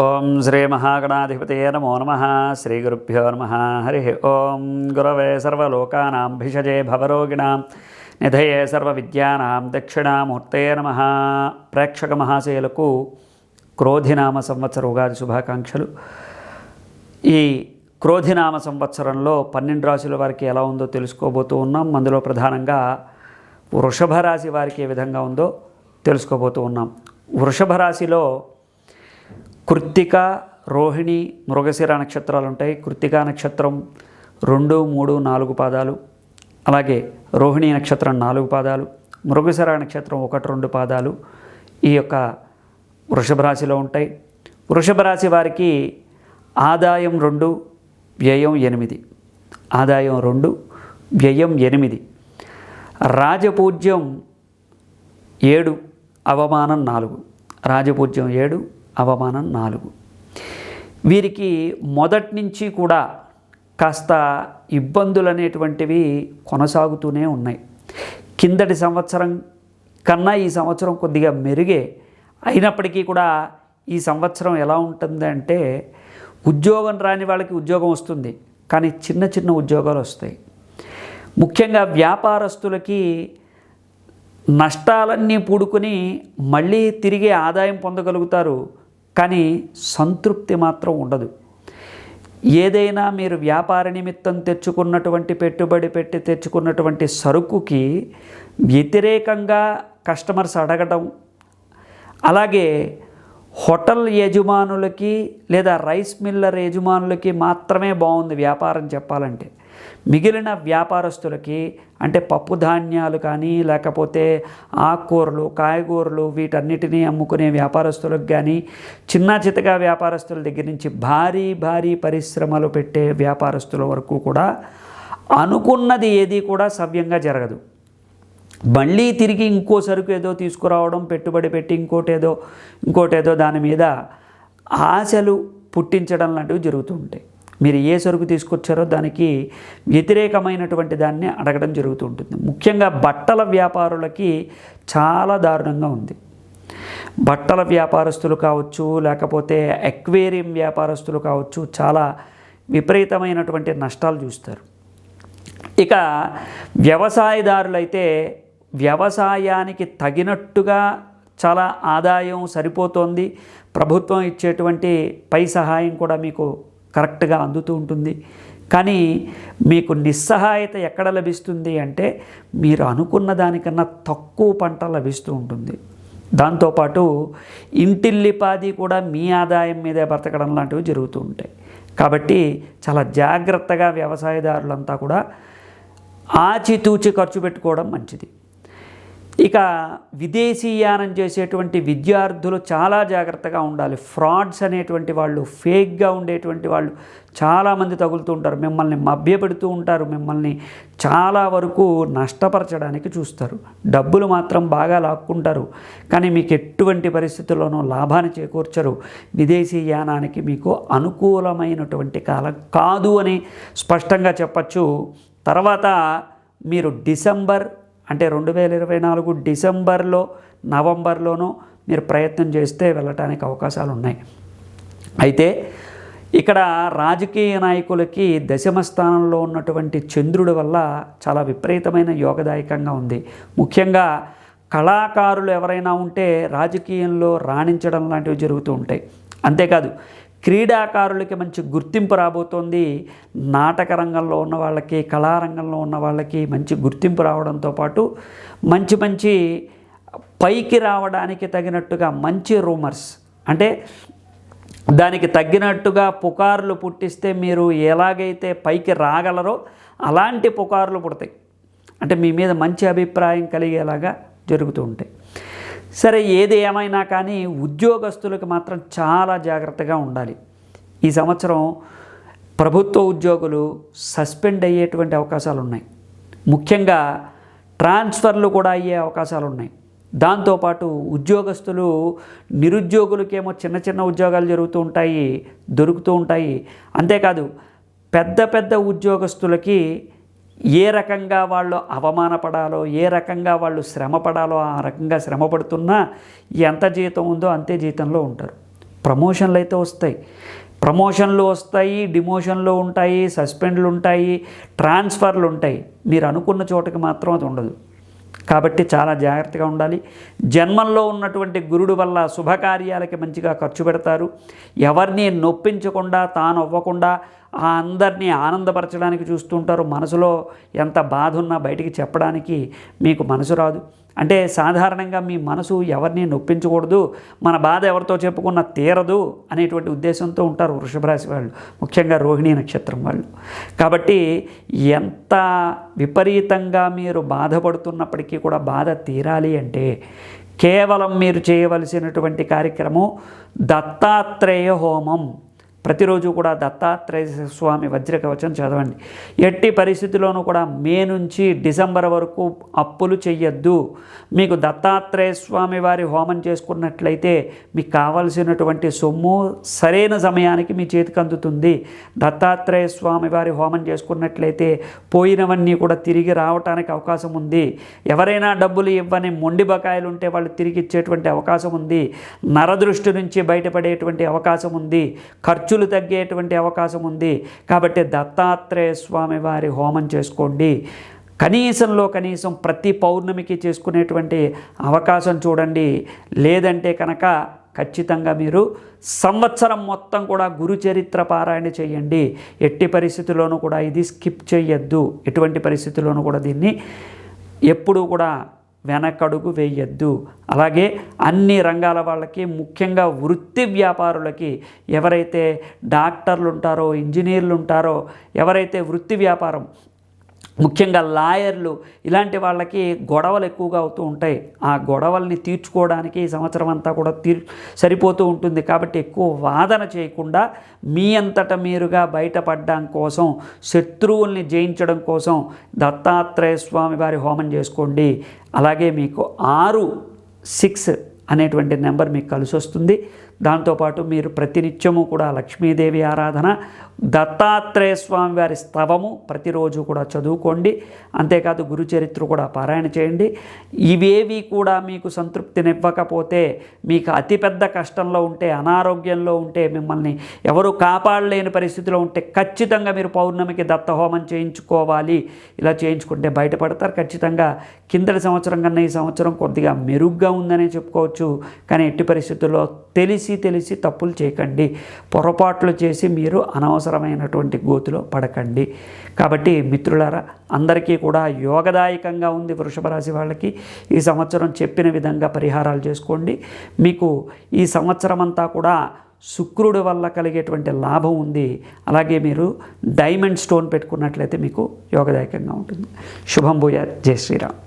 ఓం శ్రీ మహాగణాధిపతయ నమో నమ. శ్రీ గురుభ్యో నమ. హరి ఓం. గురవే సర్వలోకానాం భిషజే భవరోగిణాం. నిధయే సర్వ విద్యానాం దక్షిణామూర్తే నమ. ప్రేక్షక మహాశయులకు క్రోధినామ సంవత్సర ఉగాది శుభాకాంక్షలు. ఈ క్రోధినామ సంవత్సరంలో పన్నెండు రాశుల వారికి ఎలా ఉందో తెలుసుకోబోతూ ఉన్నాం. అందులో ప్రధానంగా వృషభ రాశి వారికి ఏ విధంగా ఉందో తెలుసుకోబోతూ ఉన్నాం. వృషభ రాశిలో కృత్తిక రోహిణి మృగశిర నక్షత్రాలు ఉంటాయి కృత్తిక నక్షత్రం రెండు మూడు నాలుగు పాదాలు. అలాగే రోహిణి నక్షత్రం నాలుగు పాదాలు. మృగశిర నక్షత్రం ఒకటి రెండు పాదాలు ఈ యొక్క వృషభ రాశిలో ఉంటాయి. వృషభ రాశి వారికి ఆదాయం రెండు వ్యయం ఎనిమిది. ఆదాయం రెండు వ్యయం ఎనిమిది. రాజపూజ్యం ఏడు అవమానం నాలుగు. రాజపూజ్యం ఏడు అవమానం నాలుగు. వీరికి మొదటి నుంచి కూడా కాస్త ఇబ్బందులు అనేటువంటివి కొనసాగుతూనే ఉన్నాయి. కిందటి సంవత్సరం కన్నా ఈ సంవత్సరం కొద్దిగా మెరుగే. అయినప్పటికీ కూడా ఈ సంవత్సరం ఎలా ఉంటుంది అంటే ఉద్యోగం రాని వాళ్ళకి ఉద్యోగం వస్తుంది కానీ చిన్న చిన్న ఉద్యోగాలు వస్తాయి. ముఖ్యంగా వ్యాపారస్తులకి నష్టాలన్నీ పూడుకొని మళ్ళీ తిరిగి ఆదాయం పొందగలుగుతారు కానీ సంతృప్తి మాత్రం ఉండదు. ఏదైనా మీరు వ్యాపార నిమిత్తం తెచ్చుకున్నటువంటి పెట్టుబడి పెట్టి తెచ్చుకున్నటువంటి సరుకుకి వ్యతిరేకంగా కస్టమర్స్ అడగడం అలాగే హోటల్ యజమానులకి లేదా రైస్ మిల్లర్ యజమానులకి మాత్రమే బాగుంది వ్యాపారం చెప్పాలంటే. మిగిలిన వ్యాపారస్తులకి అంటే పప్పు ధాన్యాలు కానీ లేకపోతే ఆకుకూరలు కాయగూరలు వీటన్నిటినీ అమ్ముకునే వ్యాపారస్తులకు కానీ చిన్న చితగా వ్యాపారస్తుల దగ్గర నుంచి భారీ భారీ పరిశ్రమలు పెట్టే వ్యాపారస్తుల వరకు కూడా అనుకున్నది ఏది కూడా సవ్యంగా జరగదు. మళ్ళీ తిరిగి ఇంకో సరుకు ఏదో తీసుకురావడం పెట్టుబడి పెట్టి ఇంకోటేదో ఇంకోటేదో దాని మీద ఆశలు పుట్టించడం లాంటివి జరుగుతూ ఉంటాయి. మీరు ఏ సరుకు తీసుకొచ్చారో దానికి వ్యతిరేకమైనటువంటి దాన్ని అడగడం జరుగుతూ ఉంటుంది. ముఖ్యంగా బట్టల వ్యాపారులకి చాలా దారుణంగా ఉంది. బట్టల వ్యాపారస్తులు కావచ్చు లేకపోతే ఎక్వేరియం వ్యాపారస్తులు కావచ్చు చాలా విపరీతమైనటువంటి నష్టాలు చూస్తారు. ఇక వ్యవసాయదారులైతే వ్యవసాయానికి తగినట్టుగా చాలా ఆదాయం సరిపోతోంది. ప్రభుత్వం ఇచ్చేటువంటి పై సహాయం కూడా మీకు కరెక్ట్గా అందుతూ ఉంటుంది. కానీ మీకు నిస్సహాయత ఎక్కడ లభిస్తుంది అంటే మీరు అనుకున్న దానికన్నా తక్కువ పంట లభిస్తూ ఉంటుంది. దాంతోపాటు ఇంటిల్లిపాది కూడా మీ ఆదాయం మీదే బ్రతకడం లాంటివి జరుగుతూ ఉంటాయి. కాబట్టి చాలా జాగ్రత్తగా వ్యవసాయదారులంతా కూడా ఆచితూచి ఖర్చు పెట్టుకోవడం మంచిది. ఇక విదేశీయానం చేసేటువంటి విద్యార్థులు చాలా జాగ్రత్తగా ఉండాలి. ఫ్రాడ్స్ అనేటువంటి వాళ్ళు ఫేక్గా ఉండేటువంటి వాళ్ళు చాలామంది తగులుతూ ఉంటారు. మిమ్మల్ని మభ్యపెడుతూ ఉంటారు. మిమ్మల్ని చాలా వరకు నష్టపరచడానికి చూస్తారు. డబ్బులు మాత్రం బాగా లాక్కుంటారు. కానీ మీకు ఎటువంటి పరిస్థితుల్లోనూ లాభాన్ని చేకూర్చరు. విదేశీ యానానికి మీకు అనుకూలమైనటువంటి కాలం కాదు అని స్పష్టంగా చెప్పచ్చు. తర్వాత మీరు డిసెంబర్ అంటే రెండు వేల ఇరవై నాలుగు డిసెంబర్లో నవంబర్లోనూ మీరు ప్రయత్నం చేస్తే వెళ్ళటానికి అవకాశాలు ఉన్నాయి అయితే ఇక్కడ రాజకీయ నాయకులకి దశమ స్థానంలో ఉన్నటువంటి చంద్రుడి వల్ల చాలా విపరీతమైన యోగదాయకంగా ఉంది. ముఖ్యంగా కళాకారులు ఎవరైనా ఉంటే రాజకీయంలో రాణించడం లాంటివి జరుగుతూ ఉంటాయి. అంతేకాదు క్రీడాకారులకి మంచి గుర్తింపు రాబోతోంది. నాటక రంగంలో ఉన్న వాళ్ళకి కళారంగంలో ఉన్న వాళ్ళకి మంచి గుర్తింపు రావడంతో పాటు మంచి మంచి పైకి రావడానికి తగినట్టుగా మంచి రూమర్స్. అంటే దానికి తగ్గినట్టుగా పుకార్లు పుట్టిస్తే మీరు ఎలాగైతే పైకి రాగలరో అలాంటి పుకార్లు పుడతాయి. అంటే మీ మీద మంచి అభిప్రాయం కలిగేలాగా జరుగుతూ ఉంటాయి. సరే ఏది ఏమైనా కానీ ఉద్యోగస్తులకు మాత్రం చాలా జాగ్రత్తగా ఉండాలి. ఈ సంవత్సరం ప్రభుత్వ ఉద్యోగులు సస్పెండ్ అయ్యేటువంటి అవకాశాలు ఉన్నాయి. ముఖ్యంగా ట్రాన్స్ఫర్లు కూడా అయ్యే అవకాశాలు ఉన్నాయి. దాంతోపాటు ఉద్యోగస్తులు నిరుద్యోగులకేమో చిన్న చిన్న ఉద్యోగాలు జరుగుతూ ఉంటాయి దొరుకుతూ ఉంటాయి. అంతేకాదు పెద్ద పెద్ద ఉద్యోగస్తులకి ఏ రకంగా వాళ్ళు అవమానపడాలో ఏ రకంగా వాళ్ళు శ్రమపడాలో ఆ రకంగా శ్రమపడుతున్నా ఎంత జీతం ఉందో అంతే జీతంలో ఉంటారు. ప్రమోషన్లు అయితే వస్తాయి. ప్రమోషన్లు వస్తాయి డిమోషన్లు ఉంటాయి సస్పెండ్లు ఉంటాయి ట్రాన్స్ఫర్లు ఉంటాయి. మీరు అనుకున్న చోటకి మాత్రం అది ఉండదు. కాబట్టి చాలా జాగ్రత్తగా ఉండాలి. జన్మంలో ఉన్నటువంటి గురుడు వల్ల శుభకార్యాలకి మంచిగా ఖర్చు పెడతారు. ఎవరిని నొప్పించకుండా తాను అవ్వకుండా ఆ అందరినీ ఆనందపరచడానికి చూస్తుంటారు. మనసులో ఎంత బాధ ఉన్నా బయటికి చెప్పడానికి మీకు మనసు రాదు. అంటే సాధారణంగా మీ మనసు ఎవరిని నొప్పించకూడదు మన బాధ ఎవరితో చెప్పుకున్న తీరదు అనేటువంటి ఉద్దేశంతో ఉంటారు వృషభరాశి వాళ్ళు ముఖ్యంగా రోహిణీ నక్షత్రం వాళ్ళు. కాబట్టి ఎంత విపరీతంగా మీరు బాధపడుతున్నప్పటికీ కూడా బాధ తీరాలి అంటే కేవలం మీరు చేయవలసినటువంటి కార్యక్రమం దత్తాత్రేయ హోమం. ప్రతిరోజు కూడా దత్తాత్రేయ స్వామి వజ్రకవచం చదవండి. ఎట్టి పరిస్థితిలోనూ కూడా మే నుంచి డిసెంబర్ వరకు అప్పులు చెయ్యొద్దు. మీకు దత్తాత్రేయ స్వామి వారి హోమం చేసుకున్నట్లయితే మీకు కావలసినటువంటి సొమ్ము సరైన సమయానికి మీ చేతికి అందుతుంది. దత్తాత్రేయ స్వామి వారి హోమం చేసుకున్నట్లయితే పోయినవన్నీ కూడా తిరిగి రావటానికి అవకాశం ఉంది. ఎవరైనా డబ్బులు ఇవ్వని మొండి బకాయిలు ఉంటే వాళ్ళు తిరిగి ఇచ్చేటువంటి అవకాశం ఉంది. నరదృష్టి నుంచి బయటపడేటువంటి అవకాశం ఉంది. ఖర్చు ఖర్చులు తగ్గేటువంటి అవకాశం ఉంది. కాబట్టి దత్తాత్రేయ స్వామి వారి హోమం చేసుకోండి. కనీసంలో కనీసం ప్రతి పౌర్ణమికి చేసుకునేటువంటి అవకాశం చూడండి. లేదంటే కనుక ఖచ్చితంగా మీరు సంవత్సరం మొత్తం కూడా గురు చరిత్ర పారాయణ చేయండి. ఎట్టి పరిస్థితుల్లోనూ కూడా ఇది స్కిప్ చేయొద్దు ఎటువంటి పరిస్థితుల్లోనూ కూడా దీన్ని ఎప్పుడూ కూడా వెనకడుగు వేయద్దు. అలాగే అన్ని రంగాల వాళ్ళకి ముఖ్యంగా వృత్తి వ్యాపారులకి ఎవరైతే డాక్టర్లు ఉంటారో ఇంజనీర్లు ఉంటారో ఎవరైతే వృత్తి వ్యాపారం ముఖ్యంగా లాయర్లు ఇలాంటి వాళ్ళకి గొడవలు ఎక్కువగా అవుతూ ఉంటాయి. ఆ గొడవల్ని తీర్చుకోవడానికి ఈ సంవత్సరం అంతా కూడా తీర్ సరిపోతూ ఉంటుంది. కాబట్టి ఎక్కువ వాదన చేయకుండా మీ అంతట మీరుగా బయటపడడం కోసం శత్రువుల్ని జయించడం కోసం దత్తాత్రేయ స్వామి వారి హోమం చేసుకోండి. అలాగే మీకు ఆరు సిక్స్ అనేటువంటి నెంబర్ మీకు కలిసి వస్తుంది దాంతోపాటు మీరు ప్రతినిత్యము కూడా లక్ష్మీదేవి ఆరాధన దత్తాత్రేయ స్వామి వారి స్తవము ప్రతిరోజు కూడా చదువుకోండి. అంతేకాదు గురు చరిత్ర కూడా పారాయణ చేయండి. ఇవేవి కూడా మీకు సంతృప్తినివ్వకపోతే మీకు అతిపెద్ద కష్టంలో ఉంటే అనారోగ్యంలో ఉంటే మిమ్మల్ని ఎవరు కాపాడలేని పరిస్థితిలో ఉంటే ఖచ్చితంగా మీరు పౌర్ణమికి దత్తహోమం చేయించుకోవాలి. ఇలా చేయించుకుంటే బయటపడతారు. ఖచ్చితంగా కిందటి సంవత్సరం కన్నా ఈ సంవత్సరం కొద్దిగా మెరుగ్గా ఉందనే చెప్పుకోవచ్చు. కానీ ఎట్టి పరిస్థితుల్లో తెలిసి తెలిసి తప్పులు చేయకండి. పొరపాట్లు చేసి మీరు అనవసరమైనటువంటి గోతులో పడకండి. కాబట్టి మిత్రులారా అందరికీ కూడా యోగదాయకంగా ఉంది వృషభ రాశి వాళ్ళకి. ఈ సంవత్సరం చెప్పిన విధంగా పరిహారాలు చేసుకోండి. మీకు ఈ సంవత్సరం అంతా కూడా శుక్రుడి వల్ల కలిగేటువంటి లాభం ఉంది. అలాగే మీరు డైమండ్ స్టోన్ పెట్టుకున్నట్లయితే మీకు యోగదాయకంగా ఉంటుంది. శుభం భూయ జై శ్రీరామ్.